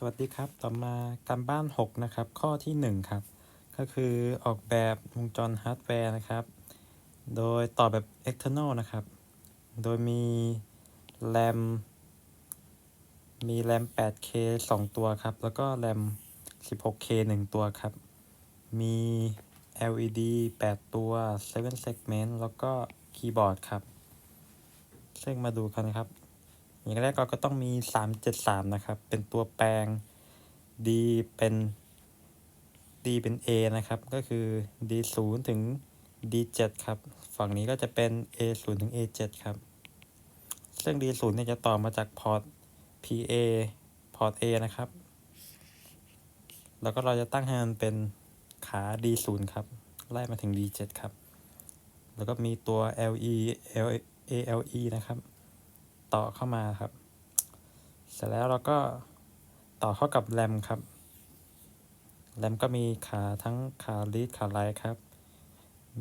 สวัสดีครับ ต่อมาการบ้าน 6 นะครับ ข้อที่ 1 ครับ ก็คือออกแบบวงจรฮาร์ดแวร์นะครับ โดยต่อแบบ external นะครับ โดยมี RAM มี RAM 8K 2 ตัวครับ แล้วก็ RAM 16K 1 ตัวครับ มี LED 8 ตัว 7 segment แล้วก็คีย์บอร์ดครับ ซึ่งมาดูกันนะครับ อย่างแรกเราก็ต้องมี 373 นะครับ เป็นตัวแปลง D เป็น D เป็น A นะครับ ก็คือ D 0ถึง D 7ครับ ฝั่งนี้ก็จะเป็น A 0ถึง A 7ครับ ซึ่ง D 0เนี่ยจะต่อมาจากพอร์ต PA พอร์ต A นะครับ แล้วก็เราจะตั้งให้มันเป็นขา D 0ครับ ไล่มาถึง D 7ครับ แล้วก็มีตัว LE ALE นะครับ ต่อเข้ามาครับ เสร็จแล้วเราก็ต่อเข้ากับแรมครับแรมก็มีขาทั้งขาลีดขาไลท์ครับ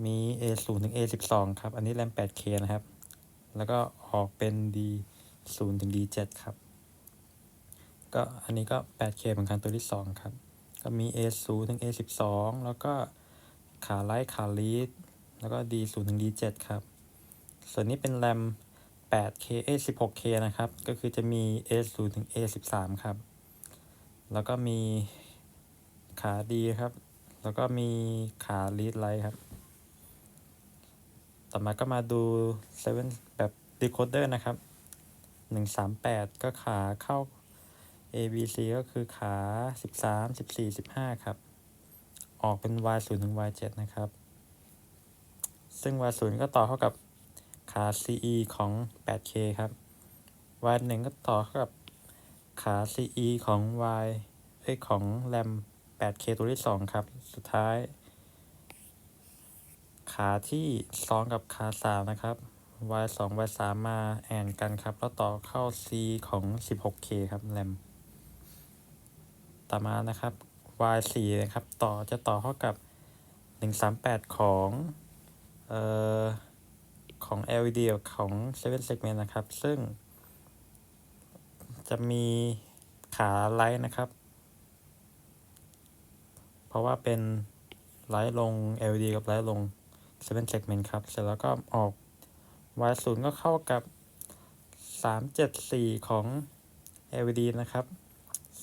มี A 0 ถึง A 12 ครับ อันนี้แรม 8K นะครับ แล้วก็ออกเป็น D 0 ถึง D 7 ครับ ก็อันนี้ก็ 8K เหมือนกันตัวที่ 2 ครับ ก็มี A 0 ถึง A 12 แล้วก็ขาไลท์ขาลีดแล้วก็ D 0 ถึง D 7 ครับ ส่วนนี้เป็นแรม 8K A 16K นะครับ ก็คือจะมี A 0 ถึง A 13 ครับ แล้วก็มีขาดีครับ แล้วก็มีขาลีดไลท์ครับ ต่อมาก็มาดู 7 แบบ decoder นะครับ 138 ก็ขาเข้า A B C ก็คือขา 13 14 15 ครับ ออกเป็น Y 0 ถึง Y 7 นะครับ ซึ่ง Y 0 ก็ต่อเข้ากับ ขา CE ของ 8K ครับ Y 1ก็ต่อเข้ากับขา CE ของ Y เอ้ยของ RAM 8K ตัวที่ 2 ครับ สุดท้าย ขาที่ซ้อนกับขา 3 นะครับ Y 2 Y 3มาแอนกันครับ แล้วต่อเข้า C ของ 16K ครับ RAM ต่อมานะครับ Y 4นะครับ ต่อจะต่อเข้ากับ 138 ของ เอ่อ ของ LED ของ7 segment นะครับ ซึ่ง จะมีขาไลท์นะครับ เพราะว่าเป็นไลท์ลง LED กับไลท์ลง7 segment ครับ เสร็จแล้วก็ออก Y 0 ก็เข้ากับ 374 ของ LED นะครับ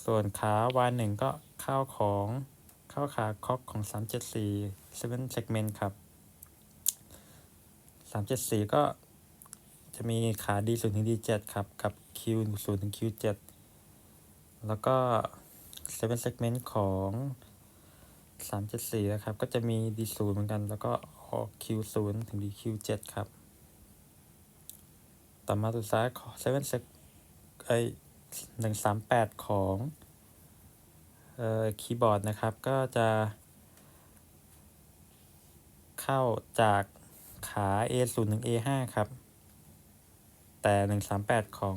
ส่วนขา Y 1 ก็เข้าของเข้าขาคอกของ 374 7 segment ครับ สามเจ็ดสี่ก็จะมีขาดีศูนย์ถึงดีเจ็ดครับกับคิวศูนย์ถึงคิวเจ็ดแล้วก็เซเว่นเซกเมนต์ของสามเจ็ดสี่นะครับ ก็จะมีดีศูนย์เหมือนกัน แล้วก็ออกคิวศูนย์ถึงดีคิวเจ็ดครับ ต่อมาตัวซ้ายของเซเว่นเซกไอหนึ่งสามแปดของเอ่อคีย์บอร์ดนะครับ ก็จะเข้าจาก ขา A 0ถึง A 5 ครับ แต่ 138 ของ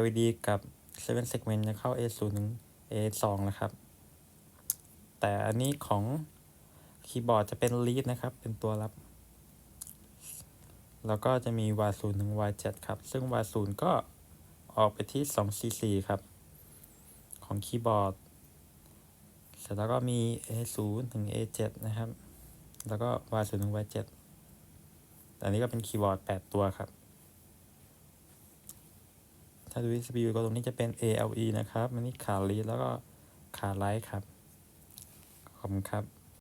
LED กับ 7 segment จะเข้า A 0ถึง A 2 นะครับ แต่อันนี้ของคีย์บอร์ดจะเป็น lead นะครับ เป็นตัวรับ แล้วก็จะมี Y 0ถึง Y 7 ครับ ซึ่ง Y 0 ก็ออกไปที่ 2 C 4ครับ ของคีย์บอร์ด เสร็จแล้วก็มี A 0 ถึง A 7 นะครับ แล้วก็ Y 0 ถึง Y 7 แต่อันนี้ก็เป็นคีย์บอร์ด 8 ตัวครับ ถ้าดูที่ CPU ก็ตรงนี้จะเป็น ALE นะครับอันนี้ขาลีดแล้วก็ขาไลท์ครับ ขอบคุณครับ